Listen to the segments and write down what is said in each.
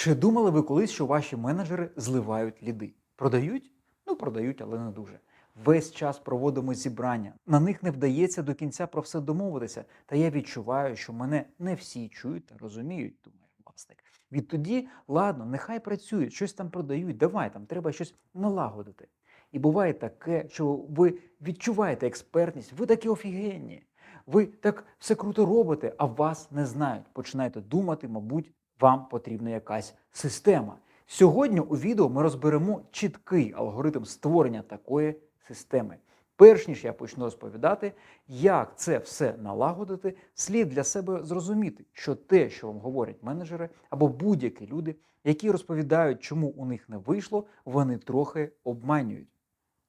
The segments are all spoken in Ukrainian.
Чи думали ви колись, що ваші менеджери зливають ліди? Продають? Ну, продають, але не дуже. Весь час проводимо зібрання. На них не вдається до кінця про все домовитися. Та я відчуваю, що мене не всі чують та розуміють, думає власник. Відтоді, ладно, нехай працюють, щось там продають, давай там треба щось налагодити. І буває таке, що ви відчуваєте експертність, ви такі офігенні. Ви так все круто робите, а вас не знають. Починаєте думати, мабуть, вам потрібна якась система. Сьогодні у відео ми розберемо чіткий алгоритм створення такої системи. Перш ніж я почну розповідати, як це все налагодити, слід для себе зрозуміти, що те, що вам говорять менеджери або будь-які люди, які розповідають, чому у них не вийшло, вони трохи обманюють.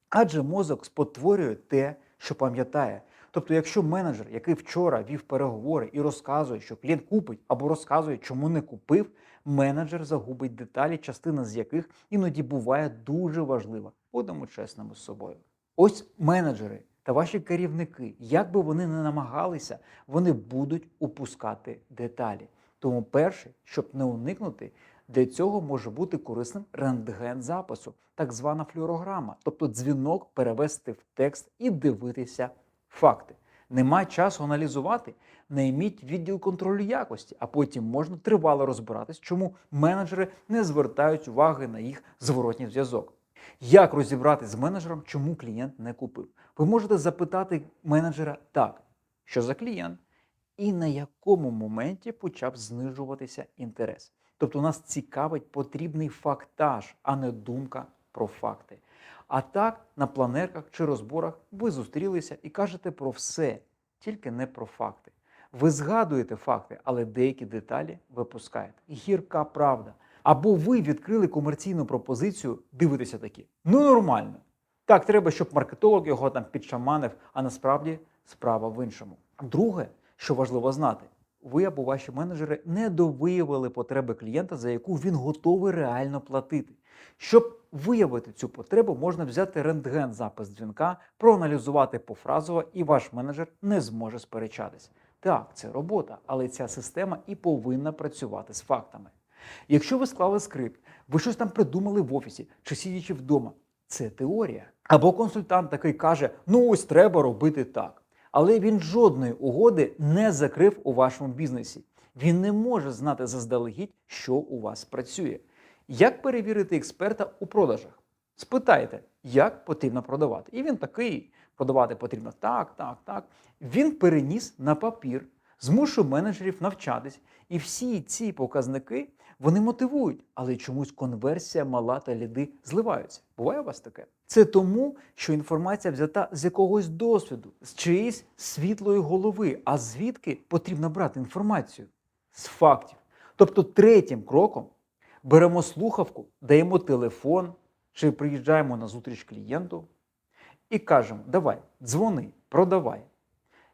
Адже мозок спотворює те, що пам'ятає. Тобто, якщо менеджер, який вчора вів переговори і розказує, що клієнт купить, або розказує, чому не купив, менеджер загубить деталі, частина з яких іноді буває дуже важлива. Будемо чесними з собою. Ось менеджери та ваші керівники, як би вони не намагалися, вони будуть упускати деталі. Тому перше, щоб не уникнути, для цього може бути корисним рентген запису, так звана флюорограма, тобто дзвінок перевести в текст і дивитися факти. Нема часу аналізувати, найміть відділ контролю якості, а потім можна тривало розбиратись, чому менеджери не звертають уваги на їх зворотній зв'язок. Як розібратись з менеджером, чому клієнт не купив? Ви можете запитати менеджера так, що за клієнт, і на якому моменті почав знижуватися інтерес. Тобто нас цікавить потрібний фактаж, а не думка про факти. А так, на планерках чи розборах ви зустрілися і кажете про все, тільки не про факти. Ви згадуєте факти, але деякі деталі випускаєте. Гірка правда. Або ви відкрили комерційну пропозицію, дивитеся такі. Ну нормально. Так, треба, щоб маркетолог його там підшаманив, а насправді справа в іншому. Друге, що важливо знати, ви або ваші менеджери не довиявили потреби клієнта, за яку він готовий реально платити. Щоб виявити цю потребу, можна взяти рентген запис дзвінка, проаналізувати пофразово, і ваш менеджер не зможе сперечатись. Так, це робота, але ця система і повинна працювати з фактами. Якщо ви склали скрипт, ви щось там придумали в офісі чи сидячи вдома, це теорія. Або консультант такий каже: ну ось треба робити так. Але він жодної угоди не закрив у вашому бізнесі. Він не може знати заздалегідь, що у вас працює. Як перевірити експерта у продажах? Спитайте, як потрібно продавати. І він такий: продавати потрібно так, так, так. Він переніс на папір, змушує менеджерів навчатись. І всі ці показники вони мотивують, але чомусь конверсія мала та ліди зливаються. Буває у вас таке? Це тому, що інформація взята з якогось досвіду, з чиєїсь світлої голови. А звідки потрібно брати інформацію? З фактів. Тобто, третім кроком беремо слухавку, даємо телефон чи приїжджаємо на зустріч клієнту і кажемо: давай, дзвони, продавай.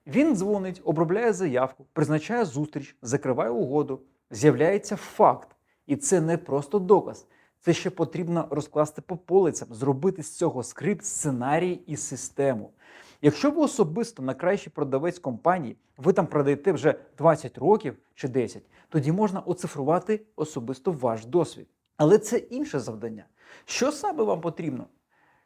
Він дзвонить, обробляє заявку, призначає зустріч, закриває угоду, з'являється факт. І це не просто доказ. Це ще потрібно розкласти по полицям, зробити з цього скрипт, сценарій і систему. Якщо ви особисто найкращий продавець компанії, ви там продаєте вже 20 років чи 10, тоді можна оцифрувати особисто ваш досвід. Але це інше завдання. Що саме вам потрібно?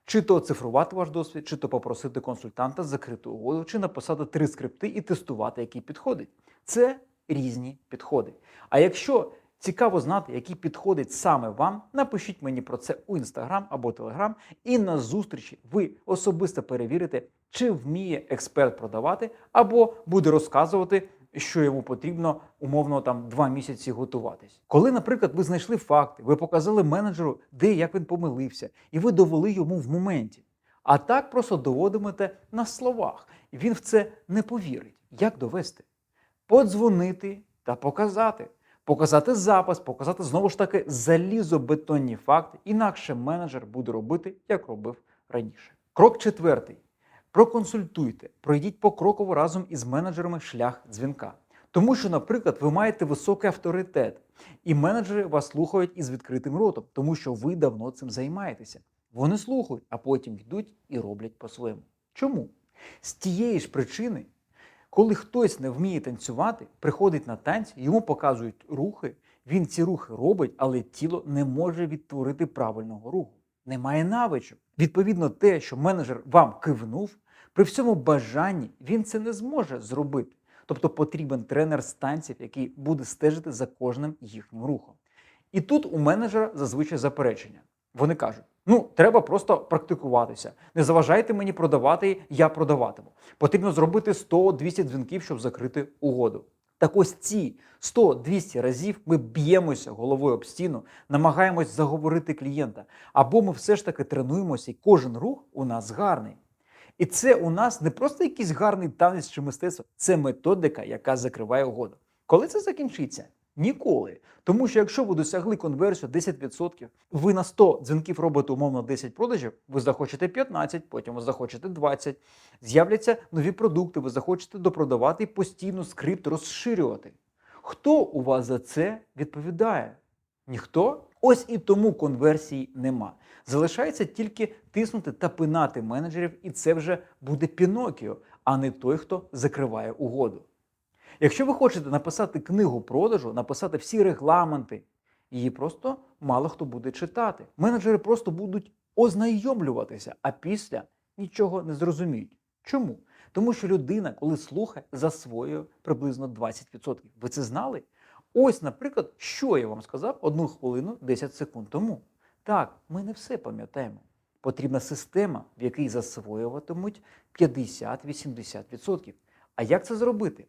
Чи то оцифрувати ваш досвід, чи то попросити консультанта закрити угоду, чи написати три скрипти і тестувати, який підходить. Це різні підходи. А якщо цікаво знати, який підходить саме вам, напишіть мені про це у інстаграм або телеграм, і на зустрічі ви особисто перевірите, чи вміє експерт продавати, або буде розказувати. Що йому потрібно умовно там два місяці готуватись. Коли, наприклад, ви знайшли факти, ви показали менеджеру, де як він помилився, і ви довели йому в моменті. А так просто доводимете на словах, він в це не повірить. Як довести? Подзвонити та показати. Показати запис, показати знову ж таки залізобетонні факти, інакше менеджер буде робити, як робив раніше. Крок четвертий. Проконсультуйте, пройдіть покроково разом із менеджерами шлях дзвінка. Тому що, наприклад, ви маєте високий авторитет, і менеджери вас слухають із відкритим ротом, тому що ви давно цим займаєтеся. Вони слухають, а потім йдуть і роблять по-своєму. Чому? З тієї ж причини, коли хтось не вміє танцювати, приходить на танці, йому показують рухи, Він ці рухи робить, але тіло не може відтворити правильного руху. Немає навичок. Відповідно, те, що менеджер вам кивнув, при всьому бажанні він це не зможе зробити. Тобто потрібен тренер з танців, який буде стежити за кожним їхнім рухом. І тут у менеджера зазвичай заперечення. Вони кажуть: ну, треба просто практикуватися. Не заважайте мені продавати, я продаватиму. Потрібно зробити 100-200 дзвінків, щоб закрити угоду. Так ось ці 100-200 разів ми б'ємося головою об стіну, намагаємось заговорити клієнта, або ми все ж таки тренуємося, і кожен рух у нас гарний. І це у нас не просто якийсь гарний танець чи мистецтво, це методика, яка закриває угоду. Коли це закінчиться? Ніколи. Тому що якщо ви досягли конверсію 10%, ви на 100 дзвінків робите умовно 10 продажів, ви захочете 15, потім ви захочете 20. З'являться нові продукти, ви захочете допродавати і постійно скрипт розширювати. Хто у вас за це відповідає? Ніхто? Ось і тому конверсії нема. Залишається тільки тиснути та пинати менеджерів, і це вже буде Пінокіо, а не той, хто закриває угоду. Якщо ви хочете написати книгу продажу, написати всі регламенти, її просто мало хто буде читати. Менеджери просто будуть ознайомлюватися, а після нічого не зрозуміють. Чому? Тому що людина, коли слухає, засвоює приблизно 20%. Ви це знали? Ось, наприклад, що я вам сказав одну хвилину 10 секунд тому. Так, ми не все пам'ятаємо. Потрібна система, в якій засвоюватимуть 50-80%. А як це зробити?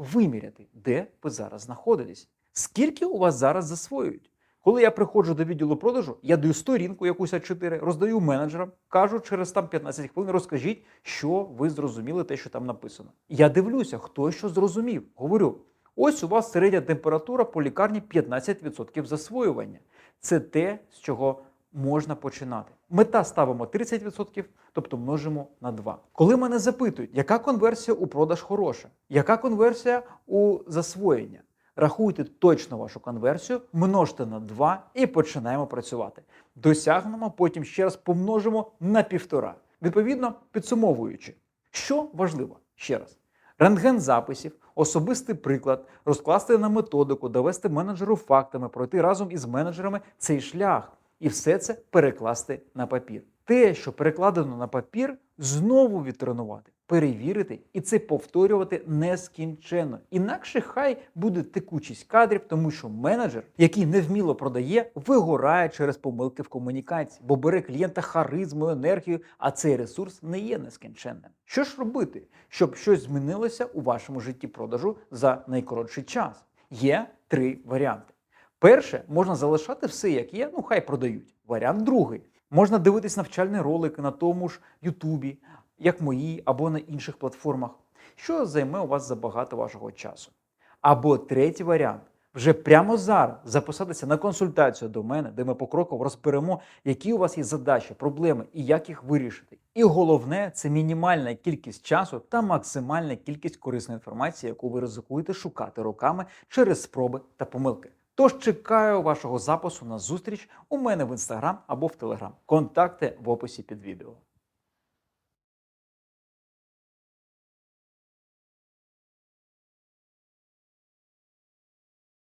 Виміряти, де ви зараз знаходитесь. Скільки у вас зараз засвоюють? Коли я приходжу до відділу продажу, я даю сторінку якусь А4, роздаю менеджерам, кажу через там 15 хвилин, розкажіть, що ви зрозуміли те, що там написано. Я дивлюся, хто що зрозумів. Говорю: ось у вас середня температура по лікарні 15% засвоювання. Це те, з чого можна починати. Мета ставимо 30%, тобто множимо на 2. Коли мене запитують, яка конверсія у продаж хороша, яка конверсія у засвоєння, рахуйте точно вашу конверсію, множте на 2 і починаємо працювати. Досягнемо, потім ще раз помножимо на півтора. Відповідно, підсумовуючи, що важливо ще раз. Рентген записів, особистий приклад, розкласти на методику, довести менеджеру фактами, пройти разом із менеджерами цей шлях і все це перекласти на папір. Те, що перекладено на папір, знову відтренувати, перевірити і це повторювати нескінченно. Інакше хай буде текучість кадрів, тому що менеджер, який невміло продає, вигорає через помилки в комунікації, бо бере клієнта харизмою, енергією, а цей ресурс не є нескінченним. Що ж робити, щоб щось змінилося у вашому житті продажу за найкоротший час? Є три варіанти. Перше, можна залишати все, як є, ну хай продають. Варіант другий. Можна дивитись навчальні ролики на тому ж Ютубі, як мої, або на інших платформах, що займе у вас забагато вашого часу. Або третій варіант вже прямо зараз записатися на консультацію до мене, де ми покроково розберемо, які у вас є задачі, проблеми і як їх вирішити. І головне це мінімальна кількість часу та максимальна кількість корисної інформації, яку ви ризикуєте шукати роками через спроби та помилки. Тож чекаю вашого запису на зустріч у мене в інстаграм або в телеграм. Контакти в описі під відео.